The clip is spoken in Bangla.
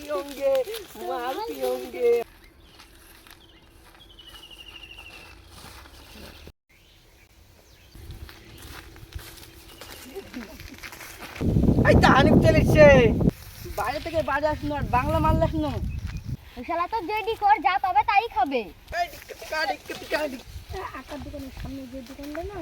पियोगे मार पियोगे এই তাহানি চলেছে বাইরে থেকে বাজার আসলো আর বাংলা মারলে আসলো শালা তো যেডি কর যা পাবে তাই খাবে। এই আকার দোকানের সামনে যে দোকানটা না